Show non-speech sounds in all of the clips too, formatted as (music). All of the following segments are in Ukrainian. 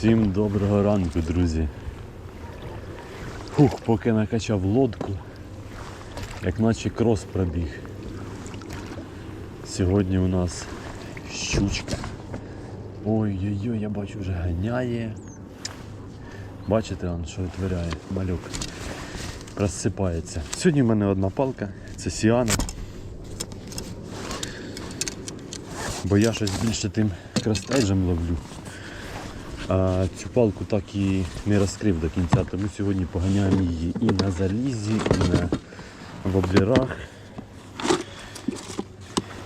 Всім доброго ранку, друзі. Фух, поки накачав лодку, як наче крос пробіг. Сьогодні у нас щучка. Ой-ой-ой, я бачу вже ганяє. Бачите, он, що витворяє малюк. Розсипається. Сьогодні в мене одна палка, це Сіана. Бо я щось більше тим крастейджем ловлю. Цю палку так і не розкрив до кінця, тому сьогодні поганяємо її і на залізі, і на воблерах,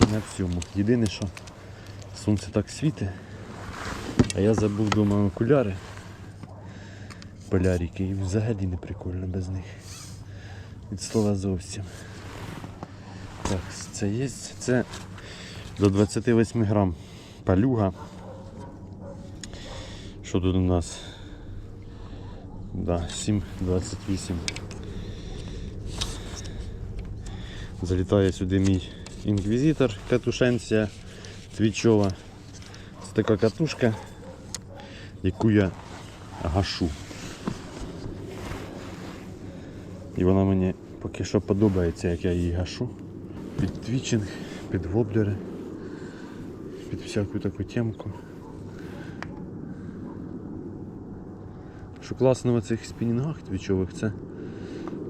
і на всьому. Єдине, що сонце так світить, а я забув вдома окуляри полярики і взагалі не прикольно без них. Від слова зовсім. Так, це є. Це до 28 грам палюга. Що тут у нас? Да, 7,28. Залітає сюди мій інквізитор, катушенція твічова. Це така катушка, яку я гашу. І вона мені поки що подобається, як я її гашу. Під твічинг, під воблери, під всяку таку темку. Що класно в цих спінінгах твічових, це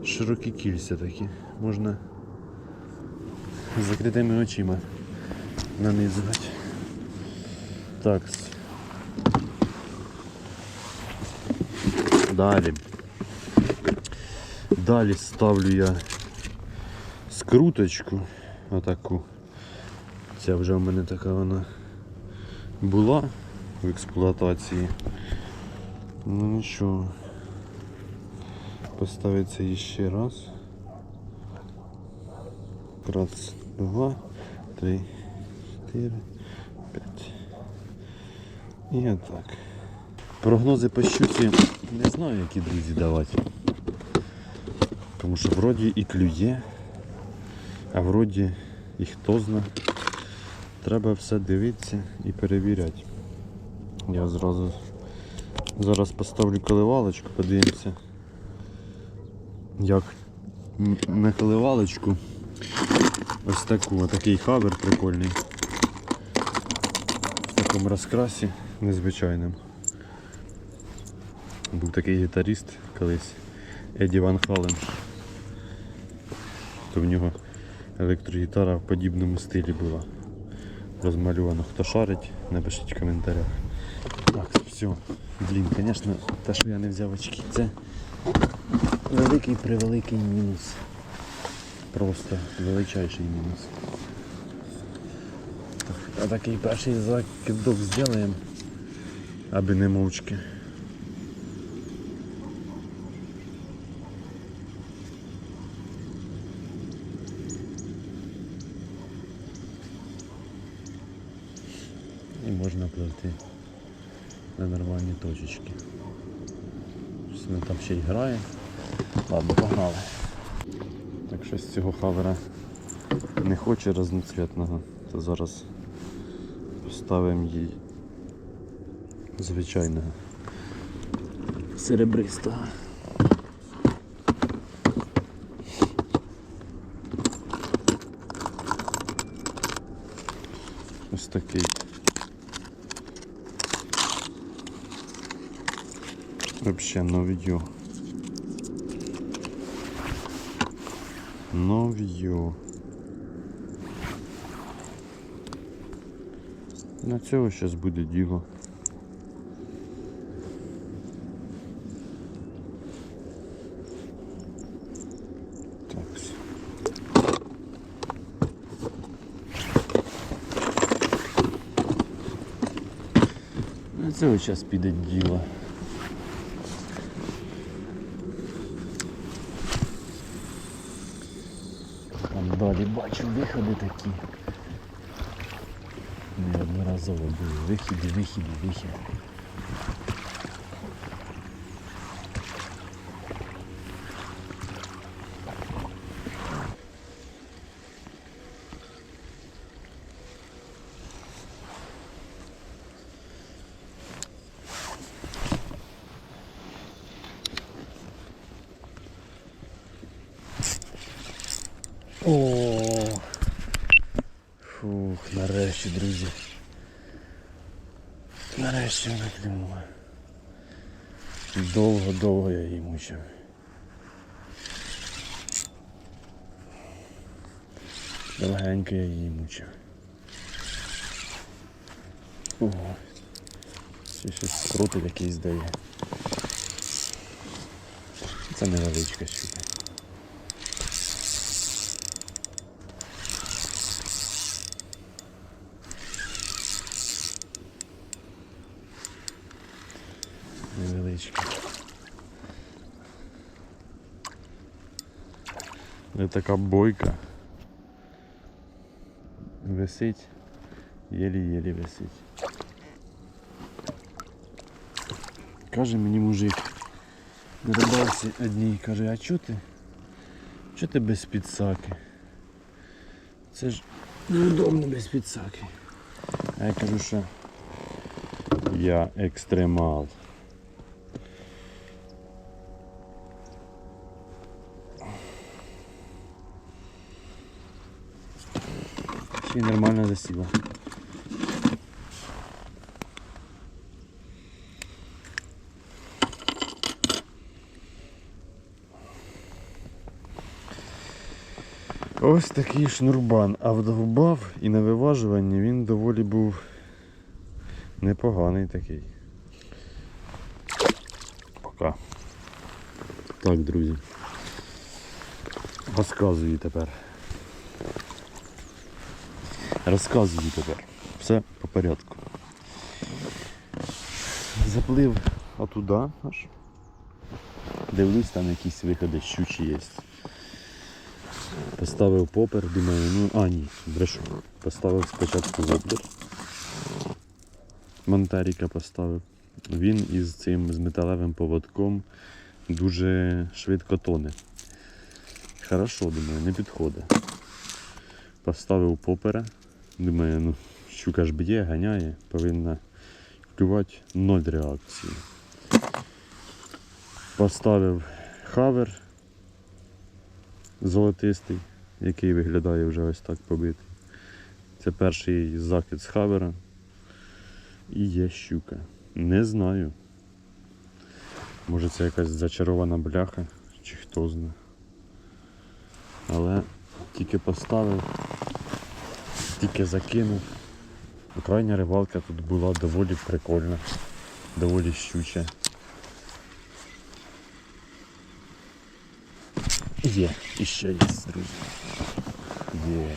широкі кільця такі. Можна з закритими очима нанизувати. Так. Далі. Далі ставлю я скруточку отаку. Ця вже в мене така вона була в експлуатації. Ну нічого. Поставиться ще раз. Раз, два, три, чотири, п'ять. І отак. Прогнози по щуці не знаю, які друзі давати. Тому що вроді і клює, а вроді і хто зна. Треба все дивитися і перевіряти. Я зразу зараз поставлю коливалочку, подивимося. Як на коливалочку ось таку, отакий хавер прикольний. В такому розкрасі незвичайним. Був такий гітаріст колись Еді Ван Хален. То в нього електрогітара в подібному стилі була. Розмальовано. Хто шарить, напишіть в коментарях. Все. Блін, звісно, те, що я не взяв очки, це великий превеликий мінус. Просто величайший мінус. А такий перший закидок зробимо, аби не мовчки. І можна пливти на нормальні точечки. Щось воно там ще й грає. Ладно, погнали. Так щось цього хавера не хоче разноцвітного, то зараз поставимо їй звичайного серебристого. Ось такий. Вообще новье. Новье. На цього зараз буде діло. На цього зараз піде діло. Там бачу виходи такі. Неодноразово були. Вихіди, вихіди, вихіди. О! Фух, нарешті, друзі. Нарешті вона клюнула. Довго-довго я її мучив. Довгенько я її мучив. Ого. Ще щось крутить якийсь дає. Це невеличка щука. Невеличка. Не така бойка. Висить. Єлі-єлі висить. Каже мені мужик на рибалці одній, каже, а чого ти? Чого ти без підсаки? Це ж неудобно без підсаки. А я кажу, що я екстремал. Й нормально засіла. Ось такий шнурбан, а вдовбав і на виважуванні він доволі був непоганий такий. Пока. Так, друзі. Розказую тепер. Розказую тепер. Все по порядку. Заплив отуда аж. Дивлюсь, там якісь виходи щучі є. Поставив попер, думаю, ну, а ні, брешу. Поставив спочатку воблер. Монтаріка поставив. Він із цим з металевим поводком дуже швидко тоне. Хорошо, думаю, не підходить. Поставив попера. Думаю, ну, щука ж б'є, ганяє, повинна клювати ноль реакції. Поставив хавер золотистий, який виглядає вже ось так побитий. Це перший закид з хавера. І є щука. Не знаю. Може це якась зачарована бляха, чи хто знає. Але тільки поставив, тільки закинув. Крайня рибалка тут була доволі прикольна, доволі щуча. Є, і ще є, друзі. Є.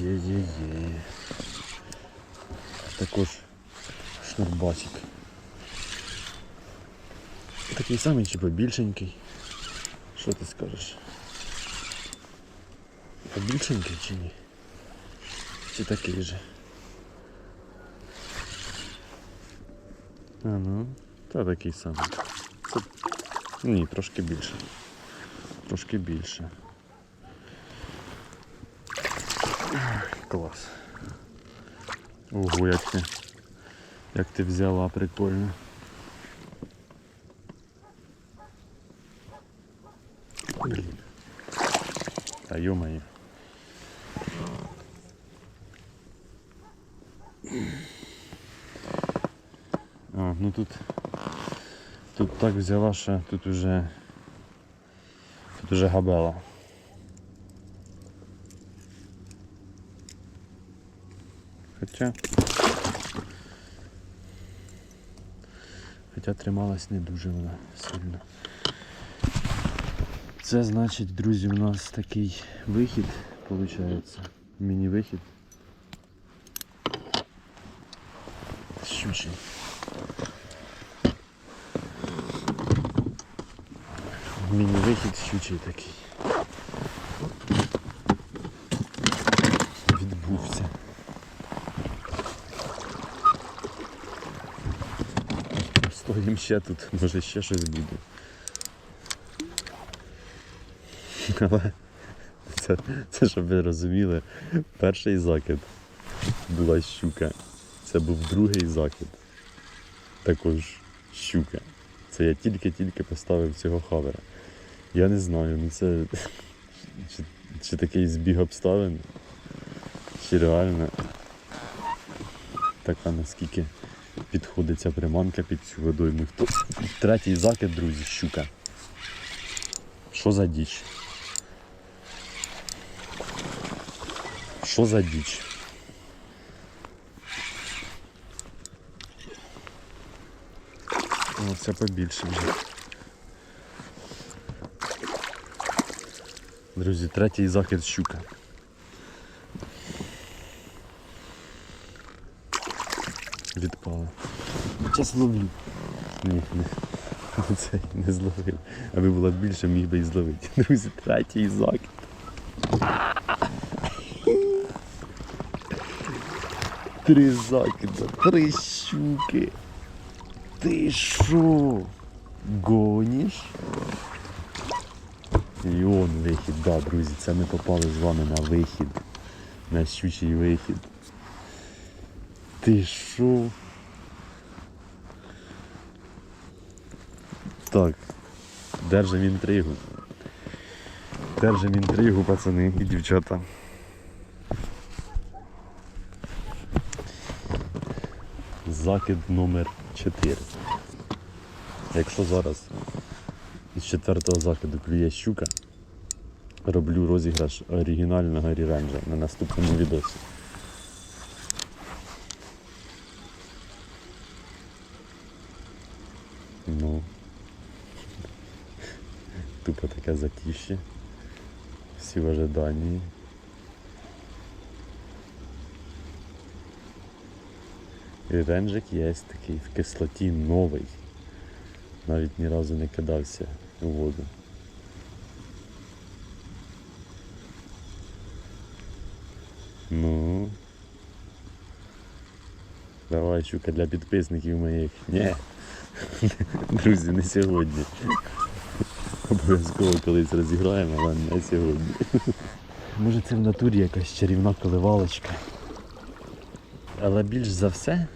Є, є, є. Також шнурбасик. Такий самий чи побільшенький. Що ти скажеш? Побільшенький чи ні? Чи такий же? А ну, та такий самий. Це... Ні, трошки більше. Трошки більше. Клас. Ого, як ти. Як ти взяла прикольно. Блін. Та йомає. А, ну тут Тут так взяла, що тут уже тут уже габела. Хоча Хоча трималась не дуже вона сильно. Це значить, друзі, у нас такий вихід, виходить, міні-вихід. Щучий. Міні-вихід щучий такий. Відбувся. Стоїм ще тут, може ще щось буде. Але це, це щоб ви розуміли, перший закид була щука. Це був другий закид. Також щука. Це я тільки-тільки поставив цього хавера. Я не знаю, ну це (laughs) чи, чи такий збіг обставин, чи реально така наскільки підходить ця приманка під цю водойму. Третій закид, друзі, щука. Що за діч? Що за діч? О, це побільше вже. Друзі, третій закид щука. Відпала. Зараз ловлю. Ні, не, (laughs) це не зловив. Аби було більше, міг би і зловити. (laughs) Друзі, третій закид. Три закида, три щуки. Ти що? Гониш? І вихід, да, друзі, це ми попали з вами на вихід. На щучий вихід. Ти що? Так, держим інтригу. Держим інтригу, пацани і дівчата. Закид номер 4. Якщо зараз із четвертого закиду клює щука, роблю розіграш оригінального ріренджа на наступному відосі. Ну, (laughs) тупо таке затіще. Всі в ожиданні. І ренджик є такий в кислоті новий. Навіть ні разу не кидався у воду. Ну. Давай, щука для підписників моїх. Ні. Друзі, не сьогодні. Обов'язково колись розіграємо, але не сьогодні. Може це в натурі якась чарівна коливалочка. Але більш за все,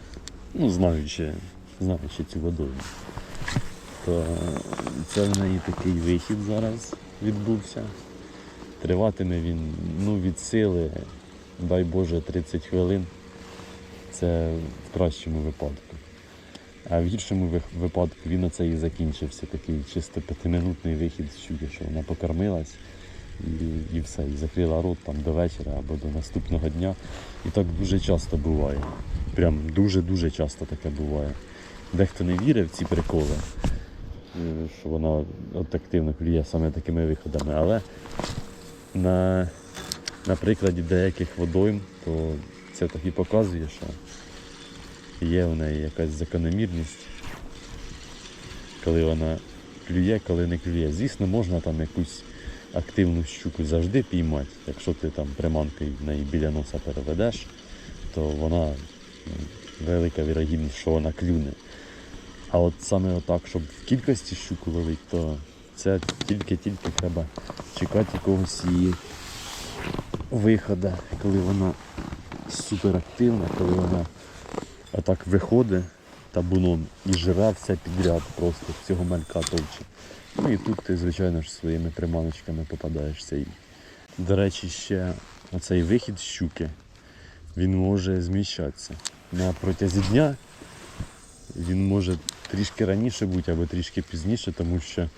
ну знаючи, знаючи цю водойму, то це в неї такий вихід зараз відбувся. Триватиме він ну, від сили, дай Боже, 30 хвилин. Це в кращому випадку. А в гіршому випадку він оце і закінчився, такий чисто п'ятиминутний вихід щуки, що вона покормилась і, і все, і закрила рот там до вечора або до наступного дня. І так дуже часто буває. Прям дуже-дуже часто таке буває. Дехто не вірить в ці приколи, що вона от активно клює саме такими виходами, але на, на прикладі деяких водойм, то це так і показує, що є в неї якась закономірність, коли вона клює, коли не клює. Звісно, можна там якусь активну щуку завжди піймати. Якщо ти там приманкою неї біля носа переведеш, то вона ну, велика вірогідність, що вона клюне. А от саме отак, щоб в кількості щуку ловити, то це тільки-тільки треба чекати якогось її виходу, коли вона суперактивна, коли вона отак виходить табуном і живе все підряд, просто всього малька товче. Ну і тут ти, звичайно ж, своїми приманочками попадаєшся. До речі, ще оцей вихід щуки, він може зміщатися. На протязі дня він може трішки раніше бути або трішки пізніше, тому що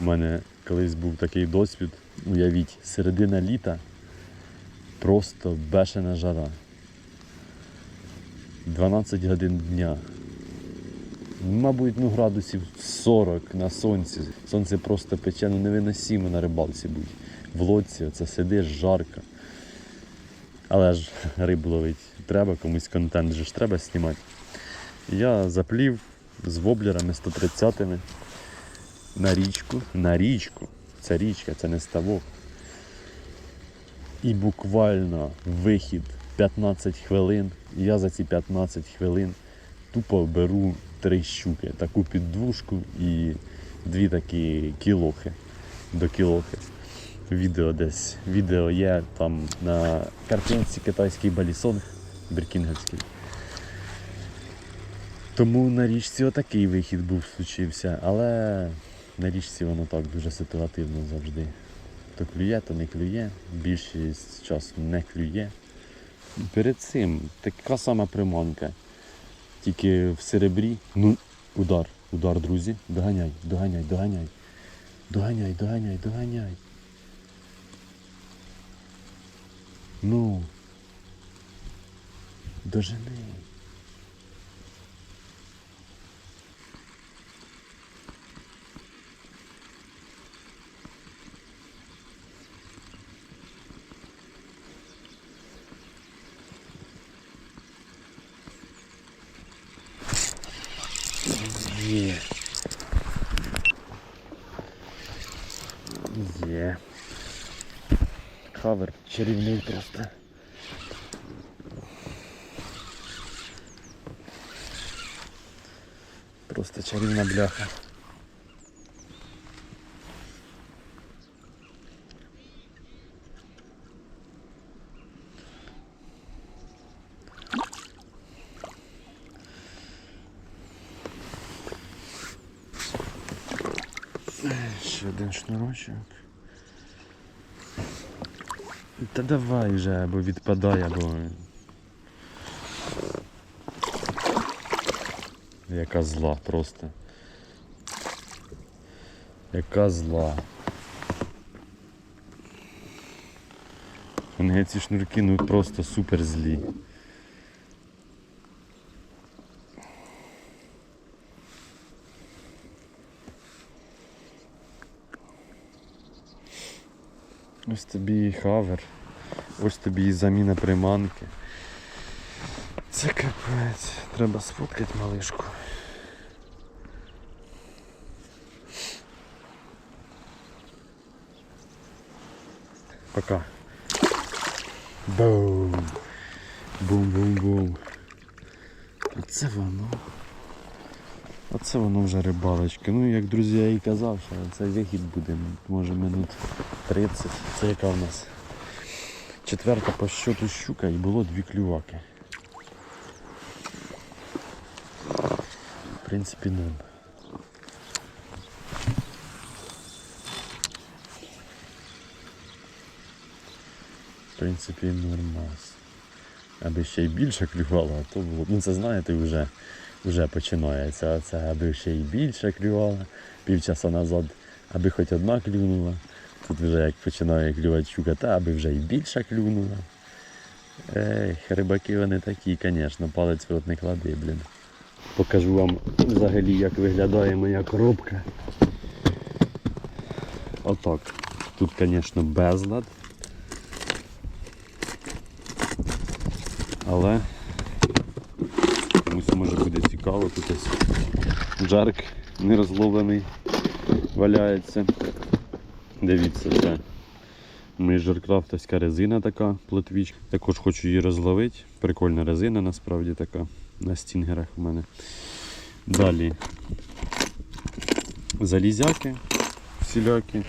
в мене колись був такий досвід, уявіть, середина літа просто бешена жара. 12 годин дня. Мабуть, ну градусів 40 на сонці. Сонце просто пече, ну невиносимо на рибалці будь. В лодці оце сидиш, жарко. Але ж рибу ловить треба, комусь контент же ж треба знімати. Я заплів з воблерами 130-ми на річку. На річку. Це річка, це не ставок. І буквально вихід 15 хвилин. Я за ці 15 хвилин тупо беру три щуки, таку піддвушку і дві такі кілохи до кілохи. Відео десь. Відео є там на картинці китайський балісон біркінгівський. Тому на річці отакий вихід був случився. Але на річці воно так дуже ситуативно завжди. То клює, то не клює. Більшість часу не клює. Перед цим така сама приманка. Тільки в серебрі. Ну, удар, удар, друзі. Доганяй, доганяй, доганяй. Доганяй, доганяй, доганяй. Ну. Дожени. Хавер чарівний просто. Просто чарівна бляха. Ще один шнурочок. Та давай вже, або відпадай, або. Яка зла просто. Яка зла. Вони ці шнурки ну просто супер злі. Ось тобі і хавер, ось тобі і заміна приманки. Це капець. Треба сфоткати малишку. Пока. Бум. Бум-бум-бум. Оце воно. Оце воно вже рибалочка. Ну, як друзі, я і казав, що це вихід буде, може минут 30. Це яка в нас? Четверта по щоту щука і було дві клюваки. В принципі, норм. В принципі, нормас. Аби ще й більше клювало, то було. Ну це знаєте, вже, вже починається. Це аби ще й більше клювало. Півчаса назад, аби хоч одна клюнула. Тут вже як починає клювати щука, та аби вже й більше клюнула. Ех, рибаки вони такі, звісно, палець в рот не клади, блін. Покажу вам взагалі, як виглядає моя коробка. Отак. Тут, звісно, безлад. Але комусь може буде цікаво, тут ось джарк нерозловлений валяється. Дивіться, це міжеркрафтовська резина така плотвіч. Також хочу її розловити. Прикольна резина насправді така на стінгерах у мене. Далі залізяки всілякі.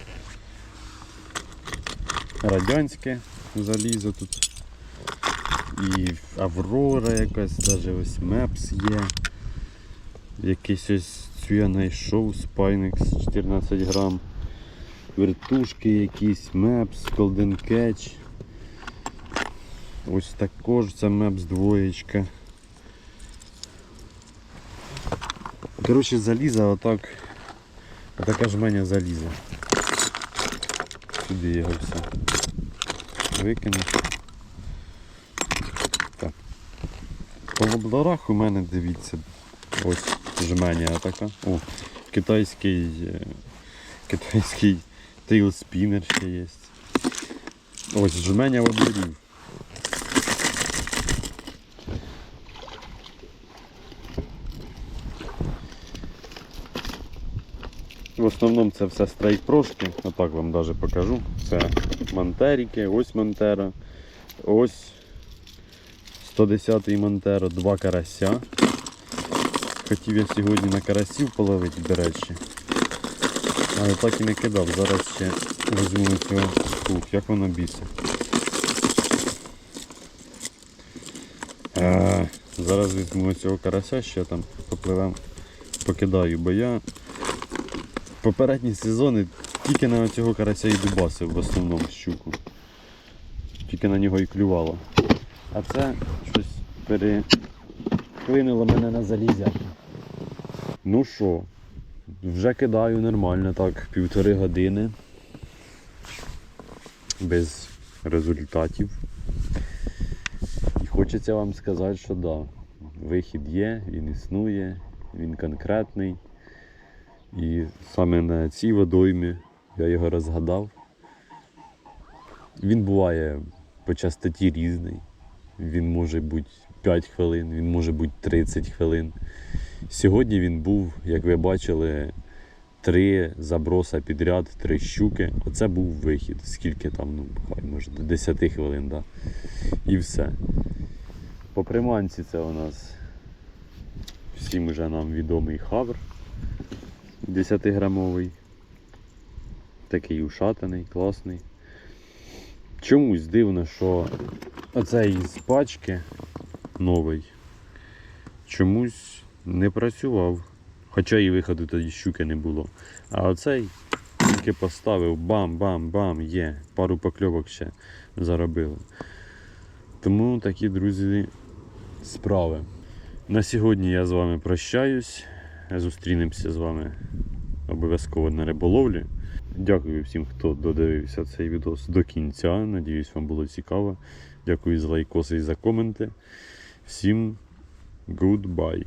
Радянське залізо тут. І Аврора якась, навіть ось Мепс є. Якийсь ось цю я знайшов Spynex 14 грам. Вертушки якісь, Мепс, Golden Catch. Ось також це Мепс двоєчка. Коротше, заліза отак. Отака жменя заліза. Сюди його все. Викину. Так. По воблерах у мене дивіться. Ось жменя така. О, китайський е, китайський тейлспінер ще є. Ось жменя воблерів. В основному це все стрейк-прошки, отак вам навіть покажу. Це Монтеріки, ось Монтера, ось 110-й Монтеро, два карася. Хотів я сьогодні на карасів половити, до речі. Але так і не кидав. Зараз ще візьму цього. Ух, як воно бісить. Е, Зараз візьму цього карася, ще там попливем, покидаю, бо я Попередні сезони тільки на цього карася і дубасив в основному щуку. Тільки на нього і клювало. А це щось переклинило мене на залізяку. Ну що, вже кидаю нормально так, півтори години. Без результатів. І хочеться вам сказати, що да, вихід є, він існує, він конкретний. І саме на цій водоймі я його розгадав. Він буває по частоті різний. Він може бути 5 хвилин, він може бути 30 хвилин. Сьогодні він був, як ви бачили, три заброса підряд, три щуки. Оце був вихід. Скільки там, ну, хай може до 10 хвилин, да? І все. По приманці це у нас всім вже нам відомий хавр 10-грамовий. Такий ушатаний, класний. Чомусь дивно, що оцей з пачки новий чомусь не працював. Хоча і виходу тоді щуки не було. А оцей тільки поставив бам-бам-бам, є. Пару покльовок ще заробили. Тому такі, друзі, справи. На сьогодні я з вами прощаюсь. Зустрінемося з вами обов'язково на риболовлі. Дякую всім, хто додивився цей відос до кінця. Надіюсь, вам було цікаво. Дякую за лайкоси і за коменти. Всім goodbye.